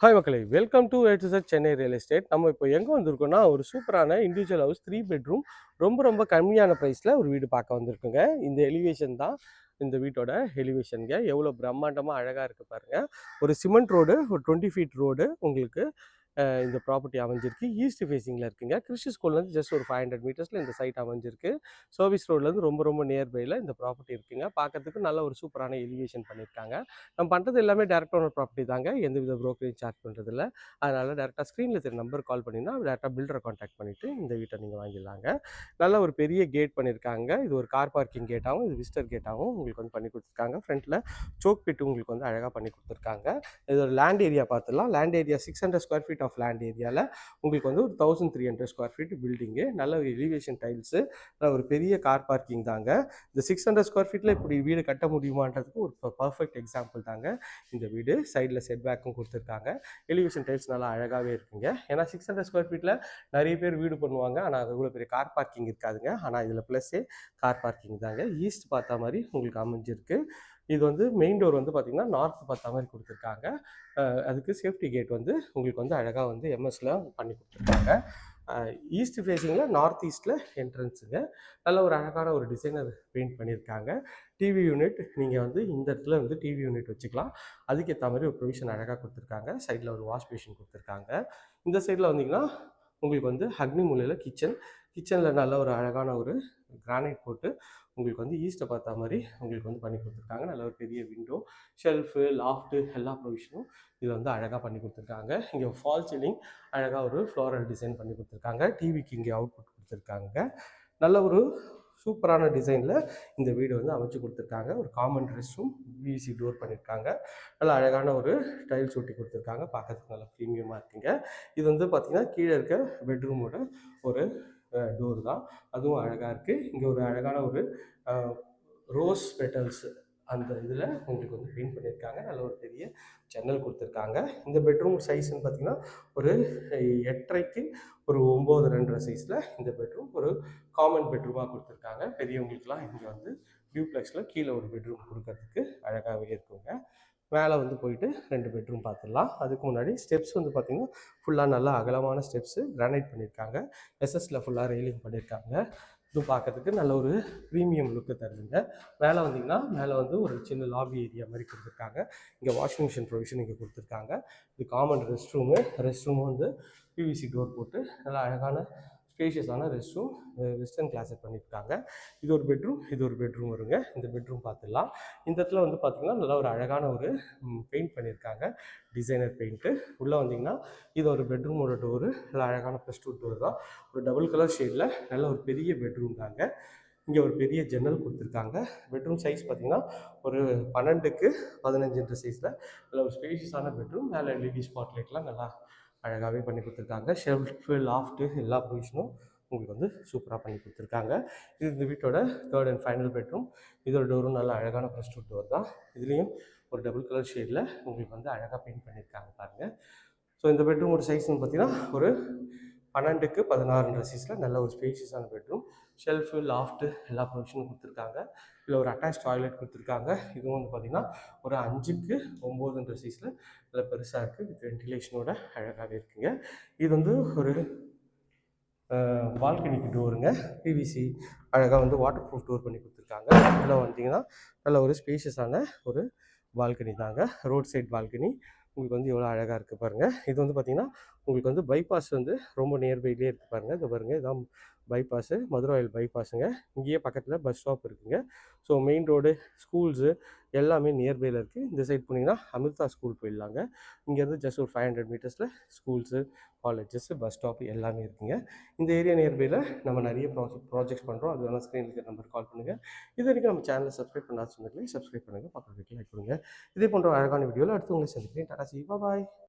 Hi மக்களே. Welcome to A to Chennai real estate நம்ம இப்போ எங்கே வந்திருக்கோம்னா ஒரு சூப்பரான இண்டிவிஜுவல் ஹவுஸ் த்ரீ பெட்ரூம் ரொம்ப ரொம்ப கம்மியான ப்ரைஸில் ஒரு வீடு பார்க்க வந்திருக்குங்க. இந்த எலிவேஷன் தான் இந்த வீட்டோட எலிவேஷனுங்க எவ்வளோ பிரம்மாண்டமாக அழகாக இருக்குது பாருங்கள் ஒரு சிமெண்ட் ரோடு ஒரு டுவெண்ட்டி ஃபீட் ரோடு உங்களுக்கு இந்த ப்ராப்பர்ட்டி அமைஞ்சிருக்கு. ஈஸ்ட் ஃபேஸிங்கில் இருக்குங்க. கிறிஸ்டி ஸ்கூல்லேருந்து ஜஸ்ட் ஒரு ஃபைவ் ஹண்ட்ரட் மீட்டர்ஸில் இந்த சைட் அமைஞ்சிருக்கு. சர்வீஸ் ரோட்லேருந்து ரொம்ப ரொம்ப நியர்பையில் இந்த ப்ராப்பர்ட்டி இருக்குங்க. பார்க்கறதுக்கு நல்ல ஒரு சூப்பரான எலிவேஷன் பண்ணியிருக்காங்க. நம்ம பண்ணுறது எல்லாமே டேரக்ட் ஓனர் ப்ராப்பர்ட்டி தாங்க. எந்த வித ப்ரோக்கரேஜ் சார்ஜ் பண்ணுறதில்ல அதனால் டேரெக்டாக ஸ்க்ரீனில் தெரிய நம்பர் கால் பண்ணிங்கன்னா டேரெக்டாக பில்டரை காண்டாக்ட் பண்ணிவிட்டு இந்த வீட்டை நீங்கள் வாங்கிடலாங்க. நல்ல ஒரு பெரிய கேட் பண்ணியிருக்காங்க. இது ஒரு கார் பார்க்கிங் கேட்டாகவும் இது விசிட்டர் கேட்டாகவும் உங்களுக்கு வந்து பண்ணி கொடுத்துருக்காங்க. ஃப்ரண்ட்டில் சோக் பிட்டு உங்களுக்கு வந்து அழகாக பண்ணி கொடுத்துருக்காங்க. இது ஒரு லேண்ட் ஏரியா பார்த்துடலாம். Land area six hundred square feet of land ஏரியாவில் உங்களுக்கு வந்து ஒரு thousand three hundred square feet building நல்ல ஒரு எலிவேஷன் டைல்ஸு ஒரு பெரிய கார் பார்க்கிங் தாங்க. இந்த சிக்ஸ் ஹண்ட்ரட் ஸ்கொயர் ஃபீட்டில் இப்படி வீடு கட்ட முடியுமான்றதுக்கு ஒரு பர்ஃபெக்ட் எக்ஸாம்பிள் தாங்க. இந்த வீடு சைடில் செட் பேக்கும் கொடுத்துருக்காங்க. எலிவேஷன் டைல்ஸ் நல்லா அழகாகவே இருக்குங்க. ஏன்னா சிக்ஸ் ஹண்ட்ரட் ஸ்கொயர் ஃபீட்டில் நிறைய பேர் வீடு பண்ணுவாங்க. ஆனால் அது இவ்வளோ பெரிய கார் பார்க்கிங் இருக்காதுங்க. ஆனால் இதில் ப்ளஸ்ஸே கார் பார்க்கிங் தாங்க. ஈஸ்ட் பார்த்தா மாதிரி உங்களுக்கு அமைஞ்சிருக்கு. இது வந்து மெயின் டோர் வந்து பார்த்திங்கன்னா நார்த் பார்த்த மாதிரி கொடுத்துருக்காங்க. அதுக்கு சேஃப்டி கேட் வந்து உங்களுக்கு வந்து அழகாக வந்து எம்எஸ்சில் பண்ணி கொடுத்துருக்காங்க. ஈஸ்ட் ஃபேஸிங்கில் நார்த் ஈஸ்ட்டில் என்ட்ரன்ஸுங்க நல்ல ஒரு அழகான ஒரு டிசைனர் பெயிண்ட் பண்ணியிருக்காங்க டிவி யூனிட் நீங்கள் வந்து இந்த இடத்துல வந்து டிவி யூனிட் வச்சுக்கலாம். அதுக்கேற்ற மாதிரி ஒரு ப்ரொவிஷன் அழகாக கொடுத்துருக்காங்க. சைடில் ஒரு வாஷ் பேஷன் கொடுத்துருக்காங்க. இந்த சைடில் வந்தீங்கன்னா உங்களுக்கு வந்து அக்னி மூலையில் கிச்சன் கிச்சனில் நல்ல ஒரு அழகான ஒரு கிரானைட் போட்டு உங்களுக்கு வந்து ஈஸ்ட்டை பார்த்த மாதிரி உங்களுக்கு வந்து பண்ணி கொடுத்துருக்காங்க. நல்ல ஒரு பெரிய விண்டோ ஷெல்ஃபு லாஃப்ட்டு எல்லா ப்ரொவிஷனும் இதில் வந்து அழகாக பண்ணி கொடுத்துருக்காங்க. இங்கே ஃபால் சீலிங் அழகாக ஒரு ஃப்ளோரல் டிசைன் பண்ணி கொடுத்துருக்காங்க. டிவிக்கு இங்கே அவுட்புட் கொடுத்துருக்காங்க. நல்ல ஒரு சூப்பரான டிசைனில் இந்த வீடு வந்து அமைச்சு கொடுத்துருக்காங்க. ஒரு common dress room PVC door பண்ணியிருக்காங்க நல்லா அழகான ஒரு டைல்ஸ் ஒட்டி கொடுத்துருக்காங்க. பார்க்கறதுக்கு நல்லா ப்ரீமியமாக இருக்குங்க. இது வந்து பார்த்திங்கன்னா கீழே இருக்க பெட்ரூமோட ஒரு டோர் தான். அதுவும் அழகாக இருக்குது இங்கே ஒரு அழகான ஒரு ரோஸ் பெட்டல்ஸ் அந்த இதில் உங்களுக்கு வந்து பெயிண்ட் பண்ணியிருக்காங்க. நல்ல ஒரு பெரிய ஜன்னல் கொடுத்துருக்காங்க. இந்த பெட்ரூம் சைஸ்ன்னு பார்த்தீங்கன்னா ஒரு எட்டரைக்கு ஒரு ஒம்பது ரெண்டரை சைஸில் இந்த பெட்ரூம் ஒரு காமன் பெட்ரூமாக கொடுத்துருக்காங்க. பெரியவங்களுக்குலாம் இங்கே வந்து டியூப்ளெக்ஸில் கீழே ஒரு பெட்ரூம் கொடுக்கறதுக்கு அழகாகவே இருக்குங்க. மேலே வந்து போயிட்டு ரெண்டு பெட்ரூம் பார்த்துடலாம். அதுக்கு முன்னாடி ஸ்டெப்ஸ் வந்து பார்த்திங்கன்னா ஃபுல்லாக நல்லா அகலமான ஸ்டெப்ஸு கிரானைட் பண்ணியிருக்காங்க. எஸ்எஸ்ல ஃபுல்லாக ரெயிலிங் பண்ணியிருக்காங்க. இதுவும் பார்க்கறதுக்கு நல்ல ஒரு ப்ரீமியம் லுக்கு தருதுங்க. மேலே வந்தீங்கன்னா மேலே வந்து ஒரு சின்ன லாபி ஏரியா மாதிரி கொடுத்துருக்காங்க. இங்கே வாஷிங் மிஷின் ப்ரொவிஷன் இங்கே கொடுத்துருக்காங்க. இது common rest room rest room வந்து பிவிசி டோர் போட்டு நல்லா அழகான ஸ்பேஷியஸான ரெஸ்ட் ரூம் வெஸ்டர்ன் கிளாஸட் பண்ணியிருக்காங்க. இது ஒரு பெட்ரூம் இது ஒரு பெட்ரூம் வருங்க இந்த பெட்ரூம் பார்த்துடலாம். இந்த இடத்துல வந்து பார்த்திங்கன்னா நல்லா ஒரு அழகான ஒரு பெயிண்ட் பண்ணியிருக்காங்க. Designer paint. உள்ளே வந்தீங்கன்னா இது ஒரு பெட்ரூமோட டோரு. நல்லா அழகான ப்ளஸ் டூ டோர் தான். ஒரு டபுள் கலர் ஷேடில் நல்ல ஒரு பெரிய பெட்ரூம் தாங்க. இங்கே ஒரு பெரிய ஜன்னல் கொடுத்துருக்காங்க. பெட்ரூம் சைஸ் பார்த்தீங்கன்னா ஒரு பன்னெண்டுக்கு பதினஞ்சுன்ற சைஸில் நல்ல ஒரு ஸ்பேஷியஸான பெட்ரூம். மேலே எல்இடி ஸ்பாட்லைட்லாம் நல்லா அழகாகவே பண்ணி கொடுத்துருக்காங்க. ஷெல்ஃபு லாஃப்ட்டு எல்லா பொசிஷனும் உங்களுக்கு வந்து சூப்பராக பண்ணி கொடுத்துருக்காங்க. இது இந்த வீட்டோட தேர்ட் அண்ட் ஃபைனல் பெட்ரூம் இதோட டோரும் நல்ல அழகான ப்ளஸ் டூ டோர் தான். இதுலேயும் ஒரு டபுள் கலர் ஷேடில் உங்களுக்கு வந்து அழகாக பெயிண்ட் பண்ணியிருக்காங்க பாருங்கள் ஸோ இந்த பெட்ரூமோட சைஸ்னு பார்த்தீங்கன்னா ஒரு பன்னெண்டுக்கு பதினாறுன்ற சீஸில் நல்ல ஒரு ஸ்பேசியஸான பெட்ரூம் ஷெல்ஃபு லாஃப்ட்டு எல்லா ப்ரொவிஷனும் கொடுத்துருக்காங்க. இதில் ஒரு அட்டாச் டாய்லெட் கொடுத்துருக்காங்க. இதுவும் வந்து பார்த்திங்கன்னா ஒரு அஞ்சுக்கு ஒம்போதுன்ற சீஸில் நல்லா பெருசாக இருக்குது வித் வென்டிலேஷனோட அழகாகவே இருக்குங்க. இது வந்து ஒரு பால்கனிக்கு டோருங்க பிவிசி அழகாக வந்து வாட்டர் ப்ரூஃப் டோர் பண்ணி கொடுத்துருக்காங்க. இதில் வந்தீங்கன்னா நல்ல ஒரு ஸ்பேஷியஸான ஒரு பால்கனி தாங்க. ரோட் சைட் பால்கனி உங்களுக்கு வந்து எவ்வளோ அழகாக இருக்குது பாருங்கள் இது வந்து பார்த்திங்கன்னா உங்களுக்கு வந்து பைபாஸ் வந்து ரொம்ப நியர்பைலேயே இருக்குது பாருங்கள் இது பாருங்கள் இதான் பைபாஸு மதுராயில் பைபாஸுங்க இங்கேயே பக்கத்தில் பஸ் ஸ்டாப் இருக்குங்க. ஸோ மெயின் ரோடு ஸ்கூல்ஸு எல்லாமே நியர்பையில் இருக்குது இந்த சைட் போனீங்கன்னா அமிர்தா ஸ்கூல் போயிடலாங்க. இங்கேருந்து ஜஸ்ட் ஒரு ஃபைவ் ஹண்ட்ரட் மீட்டர்ஸில் ஸ்கூல்ஸு காலேஜஸ்ஸு பஸ் ஸ்டாப் எல்லாமே இருக்குங்க. இந்த ஏரியா நியர்பையில் நம்ம நிறைய ப்ராஜெக்ட் ப்ராஜெக்ட்ஸ் பண்ணுறோம் அது வேணால் ஸ்க்ரீனுக்கு இருக்கிற நம்பர் கால் பண்ணுங்கள் இது வரைக்கும் நம்ம சேனலை சப்ஸ்கிரைப் பண்ணாத சொன்னீங்களே சப்ஸ்கிரைப் பண்ணுங்கள் பக்கத்துக்கு லைக் கொடுங்க. இதே போன்ற அழகான வீடியோவில் அடுத்து உங்களை சந்திக்கிறேன். டாடா சி பாய்